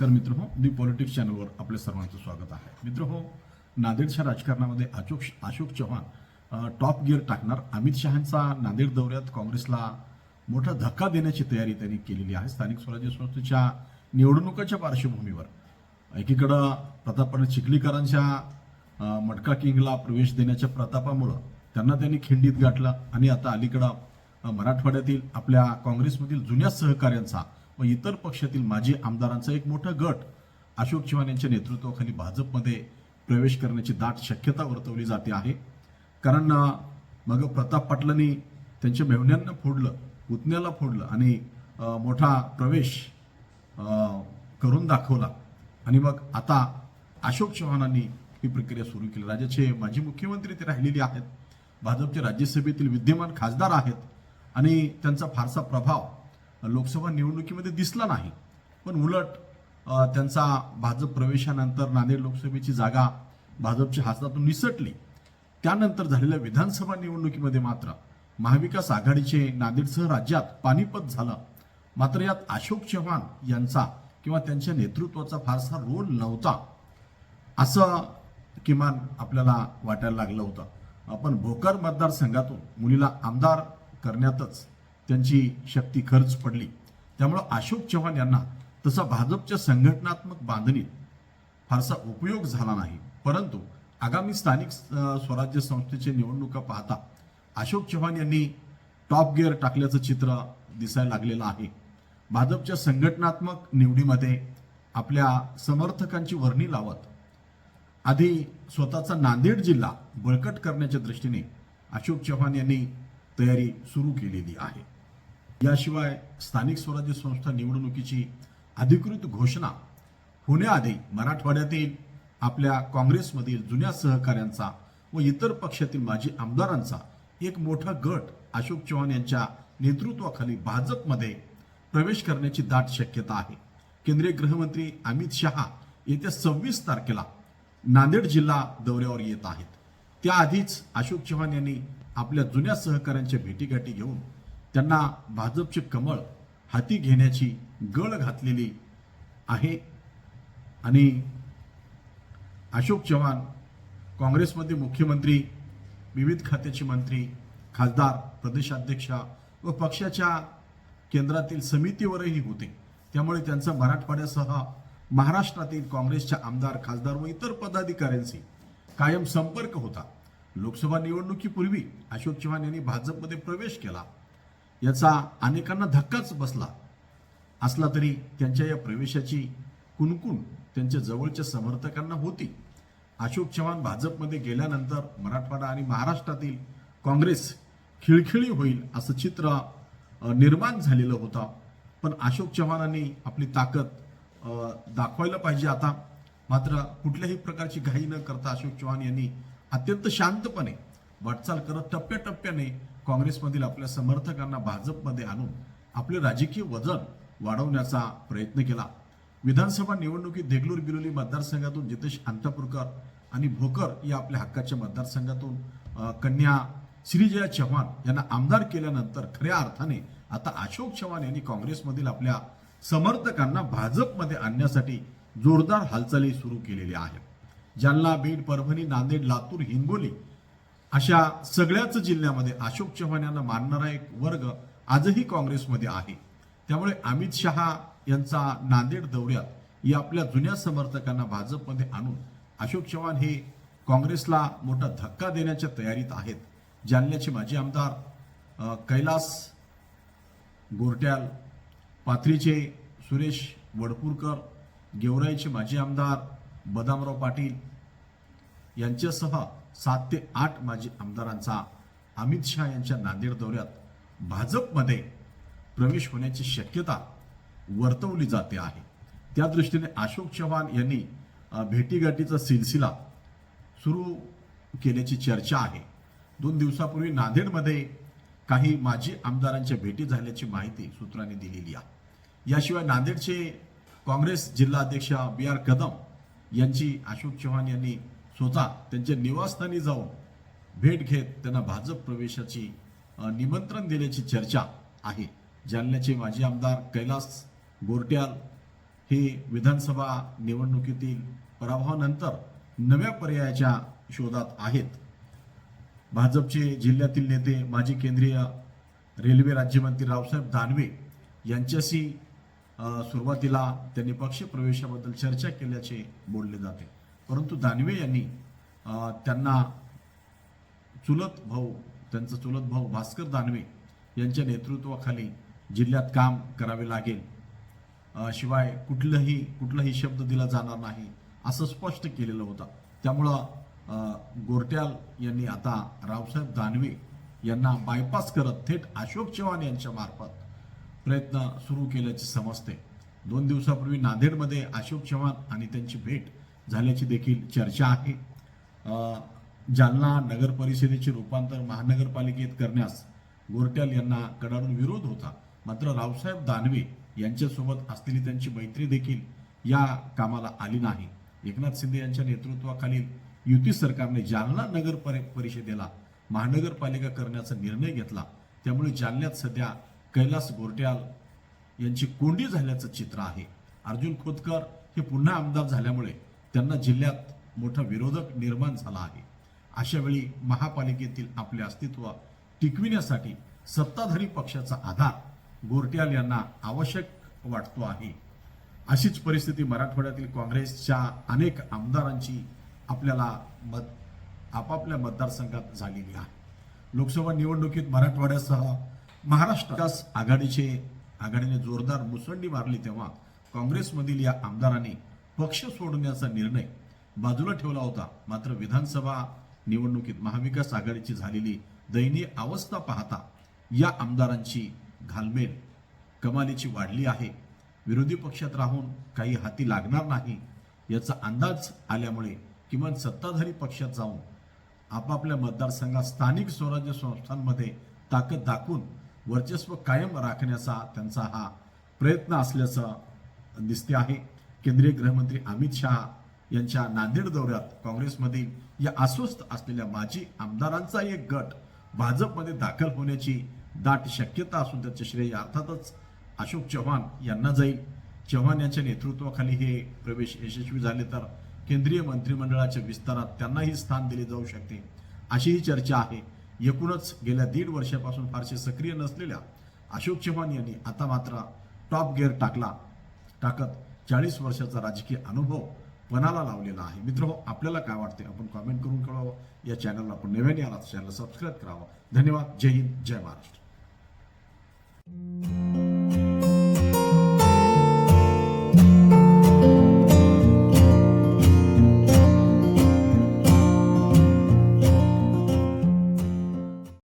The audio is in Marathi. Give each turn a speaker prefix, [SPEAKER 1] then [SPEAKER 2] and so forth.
[SPEAKER 1] नमस्कार मित्र हो दी पॉलिटिक्स चॅनलवर आपल्या सर्वांचं स्वागत आहे. मित्र हो नांदेडच्या राजकारणामध्ये अशोक अशोक चव्हाण टॉप गिअर टाकणार अमित शहांचा नांदेड दौऱ्यात काँग्रेसला मोठा धक्का देण्याची तयारी त्यांनी केलेली आहे. स्थानिक स्वराज्य संस्थेच्या निवडणुकाच्या पार्श्वभूमीवर. एकीकडं प्रताप चिखलीकरांच्या मटका किंगला प्रवेश देण्याच्या प्रतापामुळं त्यांना त्यांनी खिंडीत गाठलं आणि आता अलीकडं मराठवाड्यातील आपल्या काँग्रेसमधील जुन्या सहकाऱ्यांचा व इतर पक्षातील माजी आमदारांचा एक मोठा गट अशोक चव्हाण यांच्या नेतृत्वाखाली भाजपमध्ये प्रवेश करण्याची दाट शक्यता वर्तवली जाते आहे. कारण मग प्रताप पाटलांनी त्यांच्या मेहण्यांना फोडलं पुतण्याला फोडलं आणि मोठा प्रवेश करून दाखवला. आणि मग आता अशोक चव्हाणांनी ही प्रक्रिया सुरू केली. राज्याचे माजी मुख्यमंत्री ते राहिलेले आहेत. भाजपचे राज्यसभेतील विद्यमान खासदार आहेत. आणि त्यांचा फारसा प्रभाव लोकसभा निवडणुकीमध्ये दिसला नाही. पण उलट त्यांचा भाजप प्रवेशानंतर नांदेड लोकसभेची जागा भाजपच्या हातातून निसटली. त्यानंतर झालेल्या विधानसभा निवडणुकीमध्ये मात्र महाविकास आघाडीचे नांदेडसह राज्यात पानिपत झालं. मात्र यात अशोक चव्हाण यांचा किंवा त्यांच्या नेतृत्वाचा फारसा रोल नव्हता. असं किमान आपल्याला वाटायला लागलं होतं. आपण भोकर मतदारसंघातून मुलीला आमदार करण्यातच त्यांची शक्ती खर्च पडली. त्यामुळं अशोक चव्हाण यांना तसा भाजपच्या संघटनात्मक बांधणीत फारसा उपयोग झाला नाही. परंतु आगामी स्थानिक स्वराज्य संस्थेची निवडणुका पाहता अशोक चव्हाण यांनी टॉप गिअर टाकल्याचं चित्र दिसायला लागलेलं आहे. भाजपच्या संघटनात्मक निवडीमध्ये आपल्या समर्थकांची वर्णी लावत आधी स्वतःचा नांदेड जिल्हा बळकट करण्याच्या दृष्टीने अशोक चव्हाण यांनी तयारी सुरू केलेली आहे. याशिवाय स्थानिक स्वराज्य संस्था निवडणुकीची अधिकृत घोषणा होण्याआधी मराठवाड्यातील आपल्या काँग्रेसमधील जुन्या सहकाऱ्यांचा व इतर पक्षातील माजी आमदारांचा एक मोठा गट अशोक चव्हाण यांच्या नेतृत्वाखाली भाजपमध्ये प्रवेश करण्याची दाट शक्यता आहे. केंद्रीय गृहमंत्री अमित शहा येत्या सव्वीस तारखेला नांदेड जिल्हा दौऱ्यावर येत आहेत. त्याआधीच अशोक चव्हाण यांनी आपल्या जुन्या सहकाऱ्यांच्या भेटीगाठी घेऊन त्यांना भाजपचे कमळ हाती घेण्याची गळ घातलेली आहे. आणि अशोक चव्हाण काँग्रेसमध्ये मुख्यमंत्री विविध खात्याचे मंत्री खासदार प्रदेशाध्यक्ष व पक्षाच्या केंद्रातील समितीवरही होते. त्यामुळे त्यांचा मराठवाड्यासह महाराष्ट्रातील काँग्रेसच्या आमदार खासदार व इतर पदाधिकाऱ्यांशी कायम संपर्क होता. लोकसभा निवडणुकीपूर्वी अशोक चव्हाण यांनी भाजपमध्ये प्रवेश केला. याचा अनेकांना धक्काच बसला. असला तरी त्यांच्या या प्रवेशाची कुणकुण त्यांच्या जवळच्या समर्थकांना होती. अशोक चव्हाण भाजपमध्ये गेल्यानंतर मराठवाडा आणि महाराष्ट्रातील काँग्रेस खिळखिळी होईल असं चित्र निर्माण झालेलं होतं. पण अशोक चव्हाणांनी आपली ताकद दाखवायला पाहिजे आता. मात्र कुठल्याही प्रकारची घाई न करता अशोक चव्हाण यांनी अत्यंत शांतपणे वाटचाल करत टप्प्याटप्प्याने काँग्रेसमधील आपल्या समर्थकांना भाजपमध्ये आणून आपले राजकीय वजन वाढवण्याचा प्रयत्न केला. विधानसभा निवडणुकीत देगलूर बिरोली मतदारसंघातून जितेश अंतपुरकर आणि भोकर या आपल्या हक्काच्या मतदारसंघातून कन्या श्रीजया चव्हाण यांना आमदार केल्यानंतर खऱ्या अर्थाने आता अशोक चव्हाण यांनी काँग्रेसमधील आपल्या समर्थकांना भाजपमध्ये आणण्यासाठी जोरदार हालचाली सुरू केलेल्या आहेत. जालना बीड परभणी नांदेड लातूर हिंगोली अशा सगळ्याच जिल्ह्यामध्ये अशोक चव्हाण यांना मानणारा एक वर्ग आजही काँग्रेसमध्ये आहे. त्यामुळे अमित शहा यांचा नांदेड दौऱ्यात या आपल्या जुन्या समर्थकांना भाजपमध्ये आणून अशोक चव्हाण हे काँग्रेसला मोठा धक्का देण्याच्या तयारीत आहेत. जालन्याचे माजी आमदार कैलास गोरट्याल पाथरीचे सुरेश वडपूरकर गेवराईचे माजी आमदार बदामराव पाटील यांच्यासह सात ते आठ माजी आमदारांचा अमित शहा यांच्या नांदेड दौऱ्यात भाजपमध्ये प्रवेश होण्याची शक्यता वर्तवली जाते आहे. त्या दृष्टीने अशोक चव्हाण यांनी भेटीगाठीचा सिलसिला सुरू केल्याची चर्चा आहे. दोन दिवसापूर्वी नांदेडमध्ये काही माजी आमदारांच्या भेटी झाल्याची माहिती सूत्रांनी दिलेली आहे. याशिवाय नांदेडचे काँग्रेस जिल्हाध्यक्ष बी आर कदम यांची अशोक चव्हाण यांनी स्वतः त्यांच्या निवासस्थानी जाऊन भेट घेत त्यांना भाजप प्रवेशाची निमंत्रण दिल्याची चर्चा आहे. जालन्याचे माजी आमदार कैलास गोरट्याल हे विधानसभा निवडणुकीतील पराभवानंतर नव्या पर्यायाच्या शोधात आहेत. भाजपचे जिल्ह्यातील नेते माजी केंद्रीय रेल्वे राज्यमंत्री रावसाहेब दानवे यांच्याशी सुरुवातीला त्यांनी पक्ष प्रवेशाबद्दल चर्चा केल्याचे बोलले जाते. परंतु दानवे यांनी त्यांना चुलत भाऊ त्यांचा चुलत भाऊ भास्कर दानवे यांच्या नेतृत्वाखाली जिल्ह्यात काम करावे लागेल. शिवाय कुठलंही कुठलाही शब्द दिला जाणार नाही असं स्पष्ट केलेलं होतं. त्यामुळं गोरट्याल यांनी आता रावसाहेब दानवे यांना बायपास करत थेट अशोक चव्हाण यांच्या मार्फत प्रयत्न सुरू केल्याचे समजते. दोन दिवसापूर्वी नांदेडमध्ये अशोक चव्हाण आणि त्यांची भेट झाल्याची देखील चर्चा आहे. जालना नगर परिषदेचे रूपांतर महानगरपालिकेत करण्यास गोरट्याल यांना कडाडून विरोध होता. मात्र रावसाहेब दानवे यांच्यासोबत असलेली त्यांची मैत्री देखील या कामाला आली नाही. एकनाथ शिंदे यांच्या नेतृत्वाखालील युती सरकारने जालना नगर परि- परिषदेला महानगरपालिका करण्याचा निर्णय घेतला. त्यामुळे जालन्यात सध्या कैलास गोरट्याल यांची कोंडी झाल्याचं चित्र आहे. अर्जुन खोतकर हे पुन्हा आमदार झाल्यामुळे त्यांना जिल्ह्यात मोठा विरोधक निर्माण झाला आहे. अशा वेळी महापालिकेतील आपले अस्तित्व टिकविण्यासाठी सत्ताधारी पक्षाचा आधार गोरट्याल यांना आवश्यक वाटतो आहे. अशीच परिस्थिती मराठवाड्यातील काँग्रेसच्या अनेक आमदारांची आपल्याला मत आपापल्या मतदारसंघात झालेली आहे. लोकसभा निवडणुकीत मराठवाड्यासह महाराष्ट्र विकास आघाडीचे आघाडीने जोरदार मुसंडी मारली तेव्हा काँग्रेसमधील या आमदारांनी पक्ष सोडण्याचा निर्णय बाजूला ठेवला होता. मात्र विधानसभा निवडणुकीत महाविकास आघाडीची झालेली दयनीय अवस्था पाहता या आमदारांची घालमेल कमालीची वाढली आहे. विरोधी पक्षात राहून काही हाती लागणार नाही याचा अंदाज आल्यामुळे किमान सत्ताधारी पक्षात जाऊन आपापल्या मतदारसंघात स्थानिक स्वराज्य संस्थांमध्ये ताकद दाखवून वर्चस्व कायम राखण्याचा त्यांचा हा प्रयत्न असल्याचं दिसते आहे. केंद्रीय गृहमंत्री अमित शहा यांच्या नांदेड दौऱ्यात काँग्रेसमधील या अस्वस्थ असलेल्या माजी आमदारांचा एक गट भाजपमध्ये दाखल होण्याची दाट शक्यता असून त्याचे श्रेय अर्थातच अशोक चव्हाण यांना जाईल. चव्हाण यांच्या नेतृत्वाखाली हे प्रवेश यशस्वी झाले तर केंद्रीय मंत्रिमंडळाच्या विस्तारात त्यांनाही स्थान दिले जाऊ शकते. अशी ही चर्चा आहे. एकूणच गेल्या दीड वर्षापासून फारसे सक्रिय नसलेल्या अशोक चव्हाण यांनी आता मात्र टॉप गिअर टाकला टाकत चाळीस वर्षाचा राजकीय अनुभव पणाला लावलेला आहे. मित्र आपल्याला काय वाटते आपण कॉमेंट करून कळवावं या चॅनलला आपण नव्याने आला चॅनल सबस्क्राईब करावं. धन्यवाद. जय हिंद. जय महाराष्ट्र.